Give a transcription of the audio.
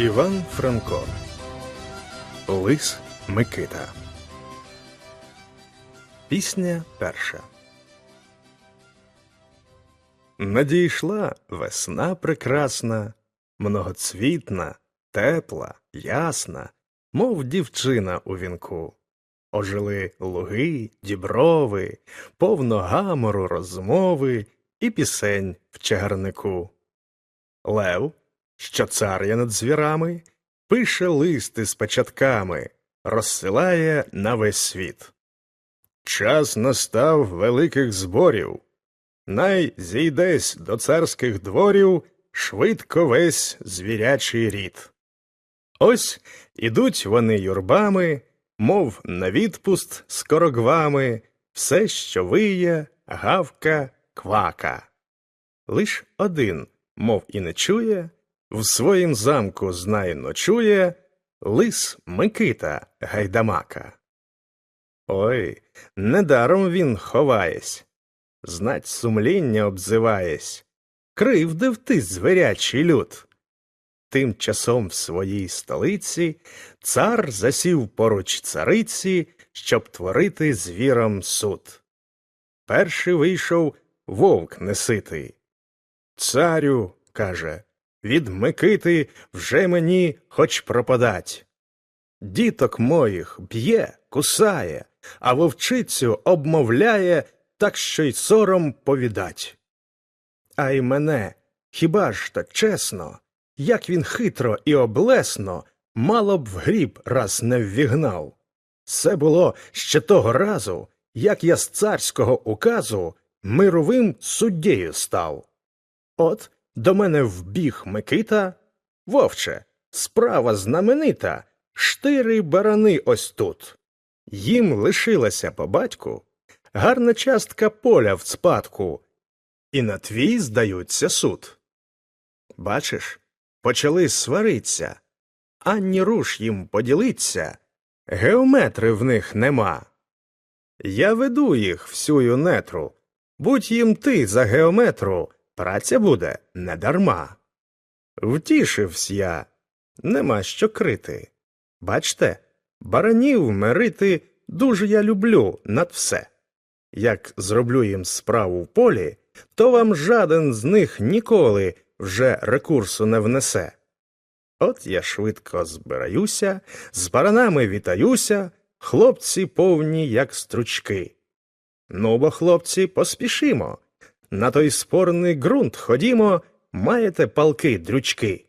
Іван Франко Лис Микита Пісня перша Надійшла весна прекрасна, многоцвітна, тепла, ясна, мов дівчина у вінку. Ожили луги, діброви, повно гамору розмови і пісень в чагарнику. Лев, що цар є над звірами, пише листи з печатками, розсилає на весь світ. Час настав великих зборів. Най зійдесь до царських дворів швидко весь звірячий рід. Ось ідуть вони юрбами, мов на відпуст з корогвами, все, що виє, гавка, квака. Лиш один, мов і не чує, в своїм замку знай ночує лис Микита Гайдамака. Ой, недаром він ховаєсь, знать сумління обзиваєсь, кривдив ти зверячий люд. Тим часом в своїй столиці цар засів поруч цариці, щоб творити звірам суд. Перший вийшов вовк неситий. Царю, каже, від Микити вже мені хоч пропадать. Діток моїх б'є, кусає, а вовчицю обмовляє, так що й сором повідать. А й мене, хіба ж так чесно, як він хитро і облесно, мало б в гріб раз не ввігнав. Це було ще того разу, як я з царського указу мировим суддєю став. От до мене вбіг Микита. Вовче, справа знаменита, штири барани ось тут. Їм лишилася по батьку гарна частка поля в спадку, і на твій здаються суд. Бачиш, почали свариться, ані руш їм поділиться, геометри в них нема. Я веду їх всюю нетру, будь їм ти за геометру, праця буде недарма. Втішивсь я, нема що крити. Бачте, баранів мирити дуже я люблю над все. Як зроблю їм справу в полі, то вам жаден з них ніколи вже рекурсу не внесе. От я швидко збираюся, з баранами вітаюся, хлопці повні, як стручки. Ну бо, хлопці, поспішімо. На той спорний ґрунт ходімо, маєте палки дрючки.